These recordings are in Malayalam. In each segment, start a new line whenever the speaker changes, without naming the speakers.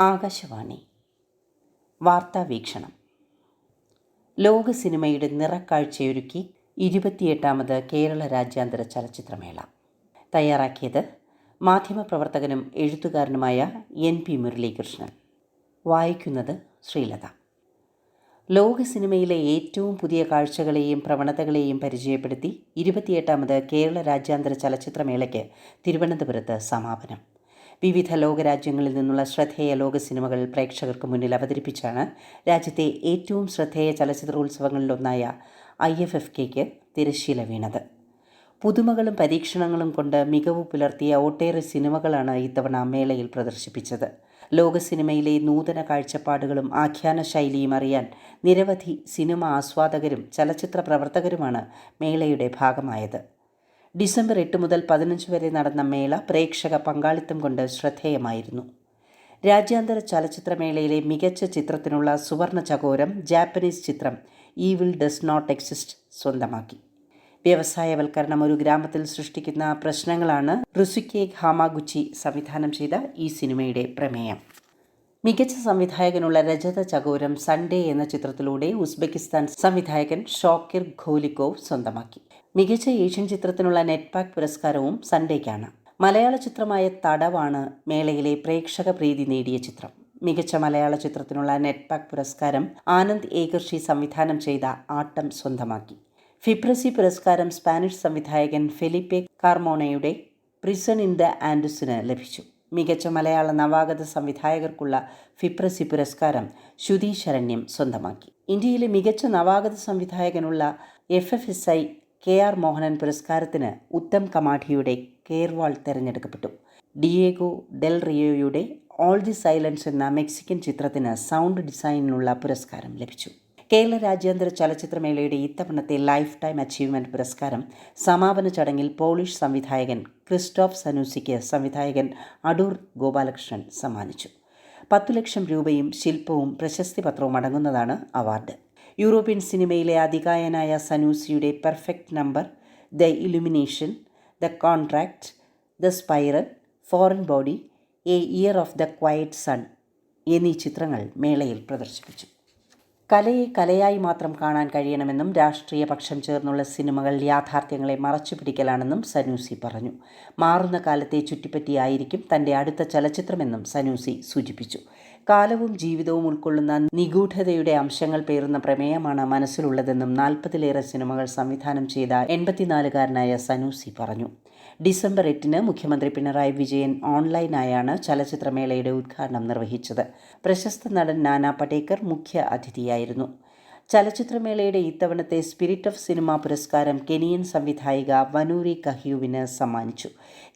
ആകാശവാണി. വാർത്താ വീക്ഷണം. ലോക സിനിമയുടെ നിറക്കാഴ്ചയൊരുക്കി ഇരുപത്തിയെട്ടാമത് കേരള രാജ്യാന്തര ചലച്ചിത്രമേള. തയ്യാറാക്കിയത് മാധ്യമപ്രവർത്തകനും എഴുത്തുകാരനുമായ എൻ പി മുരളീകൃഷ്ണൻ. വായിക്കുന്നത് ശ്രീലത. ലോക സിനിമയിലെ ഏറ്റവും പുതിയ കാഴ്ചകളെയും പ്രവണതകളെയും പരിചയപ്പെടുത്തി ഇരുപത്തിയെട്ടാമത് കേരള രാജ്യാന്തര ചലച്ചിത്രമേളയ്ക്ക് തിരുവനന്തപുരത്ത് സമാപനം. വിവിധ ലോകരാജ്യങ്ങളിൽ നിന്നുള്ള ശ്രദ്ധേയ ലോക സിനിമകൾ പ്രേക്ഷകർക്ക് മുന്നിൽ അവതരിപ്പിച്ചാണ് രാജ്യത്തെ ഏറ്റവും ശ്രദ്ധേയ ചലച്ചിത്രോത്സവങ്ങളിലൊന്നായ ഐ എഫ് എഫ് കെക്ക് തിരശ്ശീല വീണത്. പുതുമകളും പരീക്ഷണങ്ങളും കൊണ്ട് മികവ് പുലർത്തിയ ഒട്ടേറെ സിനിമകളാണ് ഇത്തവണ മേളയിൽ പ്രദർശിപ്പിച്ചത്. ലോക സിനിമയിലെ നൂതന കാഴ്ചപ്പാടുകളും ആഖ്യാന ശൈലിയും അറിയാൻ നിരവധി സിനിമ ആസ്വാദകരും ചലച്ചിത്ര പ്രവർത്തകരുമാണ് മേളയുടെ ഭാഗമായത്. ഡിസംബർ എട്ട് മുതൽ പതിനഞ്ച് വരെ നടന്ന മേള പ്രേക്ഷക പങ്കാളിത്തം കൊണ്ട് ശ്രദ്ധേയമായിരുന്നു. രാജ്യാന്തര ചലച്ചിത്രമേളയിലെ മികച്ച ചിത്രത്തിനുള്ള സുവർണ ചകോരം ജാപ്പനീസ് ചിത്രം ഈവിൽ ഡസ് നോട്ട് എക്സിസ്റ്റ് സ്വന്തമാക്കി. വ്യവസായവൽക്കരണം ഒരു ഗ്രാമത്തിൽ സൃഷ്ടിക്കുന്ന പ്രശ്നങ്ങളാണ് റുസുക്കെ ഹാമാഗുച്ചി സംവിധാനം ചെയ്ത ഈ സിനിമയുടെ പ്രമേയം. മികച്ച സംവിധായകനുള്ള രജത ചകോരം സൺഡേ എന്ന ചിത്രത്തിലൂടെ ഉസ്ബെക്കിസ്ഥാൻ സംവിധായകൻ ഷോക്കിർ ഖോലിക്കോവ് സ്വന്തമാക്കി. മികച്ച ഏഷ്യൻ ചിത്രത്തിനുള്ള നെറ്റ്പാക് പുരസ്കാരവും സൺഡേക്കാണ്. മലയാള ചിത്രമായ തടവാണ് മേളയിലെ പ്രേക്ഷക പ്രീതി നേടിയ ചിത്രം. മികച്ച മലയാള ചിത്രത്തിനുള്ള നെറ്റ്പാക് പുരസ്കാരം ആനന്ദ് ഏകർഷി സംവിധാനം ചെയ്ത ആട്ടം സ്വന്തമാക്കി. ഫിബ്രസി പുരസ്കാരം സ്പാനിഷ് സംവിധായകൻ ഫെലിപ്പെ കാർമോണയുടെ പ്രിസൺ ഇൻ ദ ആൻഡസിന് ലഭിച്ചു. മികച്ച മലയാള നവാഗത സംവിധായകർക്കുള്ള ഫിപ്രസി പുരസ്കാരം ശ്രുതി ശരണ്യം സ്വന്തമാക്കി. ഇന്ത്യയിലെ മികച്ച നവാഗത സംവിധായകനുള്ള F F S I K R Mohanan പുരസ്കാരത്തിന് ഉത്തം കമാഠിയുടെ കേർവാൾ തിരഞ്ഞെടുക്കപ്പെട്ടു. ഡിയേഗോ ഡെൽ റിയോയുടെ ഓൾ ദി സൈലൻസ് എന്ന മെക്സിക്കൻ ചിത്രത്തിന് സൗണ്ട് ഡിസൈനിനുള്ള പുരസ്കാരം ലഭിച്ചു. കേരള രാജ്യാന്തര ചലച്ചിത്രമേളയുടെ ഇത്തവണത്തെ ലൈഫ് ടൈം അച്ചീവ്മെന്റ് പുരസ്കാരം സമാപന ചടങ്ങിൽ പോളിഷ് സംവിധായകൻ ക്രിസ്റ്റോഫ് സനൂസിക്ക് സംവിധായകൻ അടൂർ ഗോപാലകൃഷ്ണൻ സമ്മാനിച്ചു. പത്തു ലക്ഷം രൂപയും ശില്പവും പ്രശസ്തി പത്രവും അടങ്ങുന്നതാണ് അവാർഡ്. യൂറോപ്യൻ സിനിമയിലെ അതികായനായ സനൂസിയുടെ perfect number the illumination the contract the spiral foreign body a year of the quiet sun എന്നീ ചിത്രങ്ങൾ മേളയിൽ പ്രദർശിപ്പിച്ചു. കലയെ കലയായി മാത്രം കാണാൻ കഴിയണമെന്നും രാഷ്ട്രീയ പക്ഷം ചേർന്നുള്ള സിനിമകൾ യാഥാർത്ഥ്യങ്ങളെ മറച്ചു പിടിക്കലാണെന്നും സനൂസി പറഞ്ഞു. മാറുന്ന കാലത്തെ ചുറ്റിപ്പറ്റിയായിരിക്കും തന്റെ അടുത്ത ചലച്ചിത്രമെന്നും സനൂസി സൂചിപ്പിച്ചു. കാലവും ജീവിതവും ഉൾക്കൊള്ളുന്ന നിഗൂഢതയുടെ അംശങ്ങൾ പേറുന്ന പ്രമേയമാണ് മനസ്സിലുള്ളതെന്നും നാൽപ്പതിലേറെ സിനിമകൾ സംവിധാനം ചെയ്ത എൺപത്തിനാലുകാരനായ സനൂസി പറഞ്ഞു. ഡിസംബർ എട്ടിന് മുഖ്യമന്ത്രി പിണറായി വിജയൻ ഓൺലൈനായാണ് ചലച്ചിത്രമേളയുടെ ഉദ്ഘാടനം നിർവഹിച്ചത്. പ്രശസ്ത നടൻ നാനാ പടേക്കർ മുഖ്യ അതിഥിയായിരുന്നു. ചലച്ചിത്രമേളയുടെ ഇത്തവണത്തെ സ്പിരിറ്റ് ഓഫ് സിനിമ പുരസ്കാരം കെനിയൻ സംവിധായിക വനൂരി കഹ്യുവിന് സമ്മാനിച്ചു.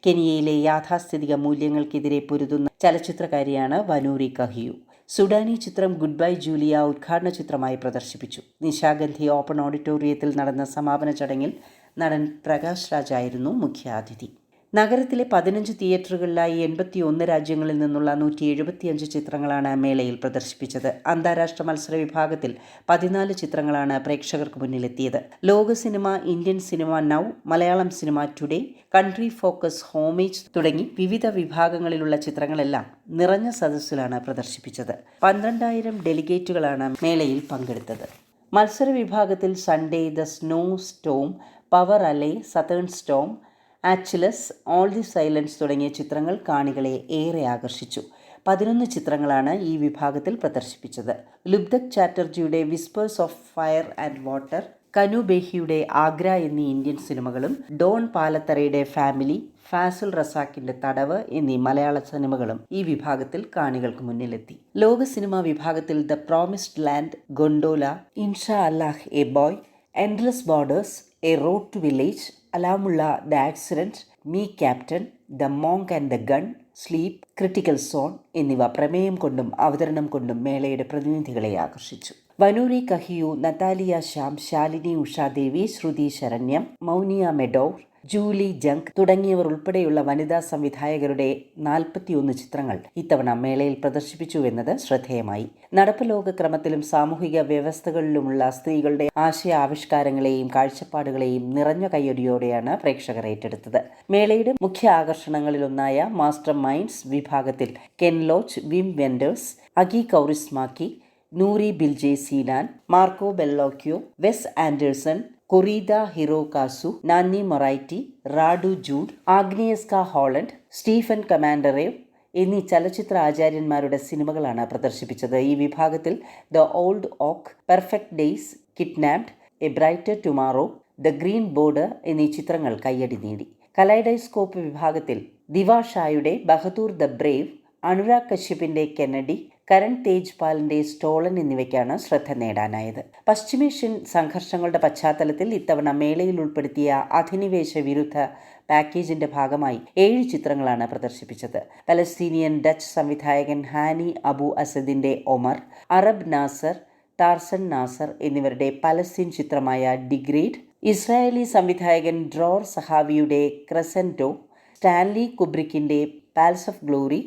കെനിയയിലെ യാഥാസ്ഥിതിക മൂല്യങ്ങൾക്കെതിരെ പൊരുതുന്ന ചലച്ചിത്രകാരിയാണ് വനൂരി കഹ്യു. സുഡാനി ചിത്രം ഗുഡ് ബൈ ജൂലിയ ഉദ്ഘാടന ചിത്രമായി പ്രദർശിപ്പിച്ചു. നിശാഗന്ധി ഓപ്പൺ ഓഡിറ്റോറിയത്തിൽ നടന്ന സമാപന ചടങ്ങിൽ നടൻ പ്രകാശ് രാജായിരുന്നു മുഖ്യാതിഥി. നഗരത്തിലെ പതിനഞ്ച് തിയേറ്ററുകളിലായി എൺപത്തി ഒന്ന് രാജ്യങ്ങളിൽ നിന്നുള്ള നൂറ്റി എഴുപത്തിയഞ്ച് ചിത്രങ്ങളാണ് മേളയിൽ പ്രദർശിപ്പിച്ചത്. അന്താരാഷ്ട്ര മത്സര വിഭാഗത്തിൽ പതിനാല് ചിത്രങ്ങളാണ് പ്രേക്ഷകർക്ക് മുന്നിലെത്തിയത്. ലോക cinema Indian cinema now Malayalam cinema today country focus homage തുടങ്ങി വിവിധ വിഭാഗങ്ങളിലുള്ള ചിത്രങ്ങളെല്ലാം നിറഞ്ഞ സദസ്സിലാണ് പ്രദർശിപ്പിച്ചത്. പന്ത്രണ്ടായിരം ഡെലിഗേറ്റുകളാണ് മേളയിൽ പങ്കെടുത്തത്. മത്സര വിഭാഗത്തിൽ Sunday the snow storm power alley southern storm Achilles all the silence തുടങ്ങിയ ചിത്രങ്ങൾ കാണികളെ ഏറെ ആകർഷിച്ചു. പതിനൊന്ന് ചിത്രങ്ങളാണ് ഈ വിഭാഗത്തിൽ പ്രദർശിപ്പിച്ചത്. Lubdhak ചാറ്റർജിയുടെ whispers of fire and water Kanu ബേഹിയുടെ Agra എന്നീ ഇന്ത്യൻ സിനിമകളും ഡോൺ പാലത്തറയുടെ ഫാമിലി ഫാസിൽ റസാക്കിന്റെ തടവ് എന്നീ മലയാള സിനിമകളും ഈ വിഭാഗത്തിൽ കാണികൾക്ക് മുന്നിലെത്തി. ലോക സിനിമാ വിഭാഗത്തിൽ ദ പ്രോമിസ്ഡ് ലാൻഡ് ഗൊണ്ടോല ഇൻഷാ അല്ലാഹ് a boy endless borders a road to village അലാമുള്ള the accident me captain the monk and the gun sleep critical zone എന്നിവ പ്രമേയം കൊണ്ടും അവതരണം കൊണ്ടും മേളയുടെ പ്രതിനിധികളെ ആകർഷിച്ചു. Wanuri Kahiu Natalia Shyam Shalini Ushadevi Shruti Sharanyam Mounia Meddour Julie Jung തുടങ്ങിയവർ ഉൾപ്പെടെയുള്ള വനിതാ സംവിധായകരുടെ നാൽപ്പത്തിയൊന്ന് ചിത്രങ്ങൾ ഇത്തവണ മേളയിൽ പ്രദർശിപ്പിച്ചുവെന്നത് ശ്രദ്ധേയമായി. നടപ്പ് ലോകക്രമത്തിലും സാമൂഹിക വ്യവസ്ഥകളിലുമുള്ള സ്ത്രീകളുടെ ആശയ ആവിഷ്കാരങ്ങളെയും കാഴ്ചപ്പാടുകളെയും നിറഞ്ഞ കയ്യൊടിയോടെയാണ് പ്രേക്ഷകർ ഏറ്റെടുത്തത്. മേളയുടെ മുഖ്യ ആകർഷണങ്ങളിലൊന്നായ മാസ്റ്റർ മൈൻഡ്സ് വിഭാഗത്തിൽ Ken Loach Wim Wenders Aki Kaurismaki Nuri Bilge Ceylan Marco Bellocchio Wes Anderson Koreeda Hirokazu Nanni Moretti Radu Jude Agnieszka Holland Stephan Komandarev എന്നീ ചലച്ചിത്ര ആചാര്യന്മാരുടെ സിനിമകളാണ് പ്രദർശിപ്പിച്ചത്. ഈ വിഭാഗത്തിൽ the old oak perfect days kidnapped a brighter tomorrow the green border എന്നീ ചിത്രങ്ങൾ കയ്യടി നേടി. കലൈഡൈസ്കോപ്പ് വിഭാഗത്തിൽ ദിവാഷായുടെ ബഹദൂർ ദ ബ്രേവ് അനുരാഗ് കശ്യപിന്റെ കെന്നഡി കരൺ തേജ്പാലിന്റെ സ്റ്റോളൻ എന്നിവയ്ക്കാണ് ശ്രദ്ധ നേടാനായത്. പശ്ചിമേഷ്യൻ സംഘർഷങ്ങളുടെ പശ്ചാത്തലത്തിൽ ഇത്തവണ മേളയിൽ ഉൾപ്പെടുത്തിയ അധിനിവേശ വിരുദ്ധ പാക്കേജിന്റെ ഭാഗമായി ഏഴ് ചിത്രങ്ങളാണ് പ്രദർശിപ്പിച്ചത്. പലസ്തീനിയൻ ഡച്ച് സംവിധായകൻ Hany Abu അസദിന്റെ Omar Arab Nasser Tarzan Nasser എന്നിവരുടെ പലസ്തീൻ ചിത്രമായ ഡിഗ്രേഡ് ഇസ്രായേലി സംവിധായകൻ ഡ്രോർ സഹാവിയുടെ ക്രസന്റോ സ്റ്റാൻലി കുബ്രിക്കിന്റെ paths of glory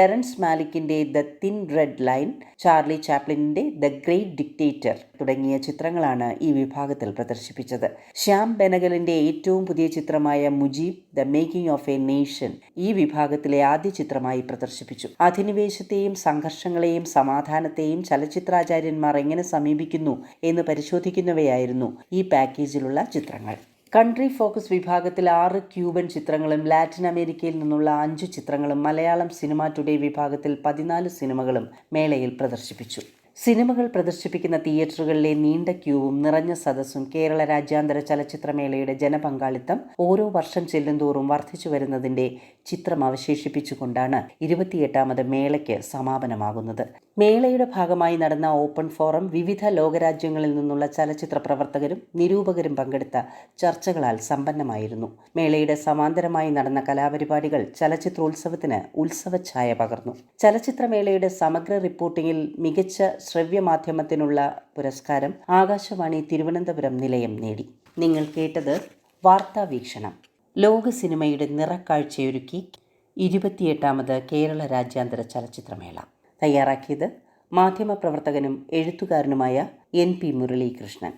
Terrence മാലിക്കിന്റെ the thin red line Charlie ചാപ്ലിനിന്റെ the great dictator തുടങ്ങിയ ചിത്രങ്ങളാണ് ഈ വിഭാഗത്തിൽ പ്രദർശിപ്പിച്ചത്. ശ്യാം ബെനഗലിന്റെ ഏറ്റവും പുതിയ ചിത്രമായ Mujib the making of a nation ഈ വിഭാഗത്തിലെ ആദ്യ ചിത്രമായി പ്രദർശിപ്പിച്ചു. അധിനിവേശത്തെയും സംഘർഷങ്ങളെയും സമാധാനത്തെയും ചലച്ചിത്രാചാര്യന്മാർ എങ്ങനെ സമീപിക്കുന്നു എന്ന് പരിശോധിക്കുന്നവയായിരുന്നു ഈ പാക്കേജിലുള്ള ചിത്രങ്ങൾ. കൺട്രി ഫോക്കസ് വിഭാഗത്തിൽ ആറ് ക്യൂബൻ ചിത്രങ്ങളും ലാറ്റിൻ അമേരിക്കയിൽ നിന്നുള്ള അഞ്ച് ചിത്രങ്ങളും മലയാളം സിനിമ ടുഡേ വിഭാഗത്തിൽ പതിനാല് സിനിമകളും മേളയിൽ പ്രദർശിപ്പിച്ചു. സിനിമകൾ പ്രദർശിപ്പിക്കുന്ന തിയേറ്ററുകളിലെ നീണ്ട ക്യൂവും നിറഞ്ഞ സദസ്സും കേരള രാജ്യാന്തര ചലച്ചിത്രമേളയുടെ ജനപങ്കാളിത്തം ഓരോ വർഷം ചെല്ലുന്തോറും വർദ്ധിച്ചു വരുന്നതിന്റെ ചിത്രം അവശേഷിപ്പിച്ചുകൊണ്ടാണ് ഇരുപത്തിയെട്ടാമത് മേളയ്ക്ക് സമാപനമാകുന്നത്. മേളയുടെ ഭാഗമായി നടന്ന ഓപ്പൺ ഫോറം വിവിധ ലോകരാജ്യങ്ങളിൽ നിന്നുള്ള ചലച്ചിത്ര പ്രവർത്തകരും നിരൂപകരും പങ്കെടുത്ത ചർച്ചകളാൽ സമ്പന്നമായിരുന്നു. മേളയുടെ സമാന്തരമായി നടന്ന കലാപരിപാടികൾ ചലച്ചിത്രോത്സവത്തിന് ഉത്സവഛായ പകർന്നു. ചലച്ചിത്രമേളയുടെ സമഗ്ര റിപ്പോർട്ടിംഗിൽ മികച്ച ശ്രവ്യമാധ്യമത്തിനുള്ള പുരസ്കാരം ആകാശവാണി തിരുവനന്തപുരം നിലയം നേടി. നിങ്ങൾ കേട്ടത് വാർത്താ വീക്ഷണം. ലോക സിനിമയുടെ നിറക്കാഴ്ചയൊരുക്കി ഇരുപത്തിയെട്ടാമത് കേരള രാജ്യാന്തര ചലച്ചിത്രമേള. തയ്യാറാക്കിയത് മാധ്യമപ്രവർത്തകനും എഴുത്തുകാരനുമായ എൻ പി മുരളീകൃഷ്ണൻ.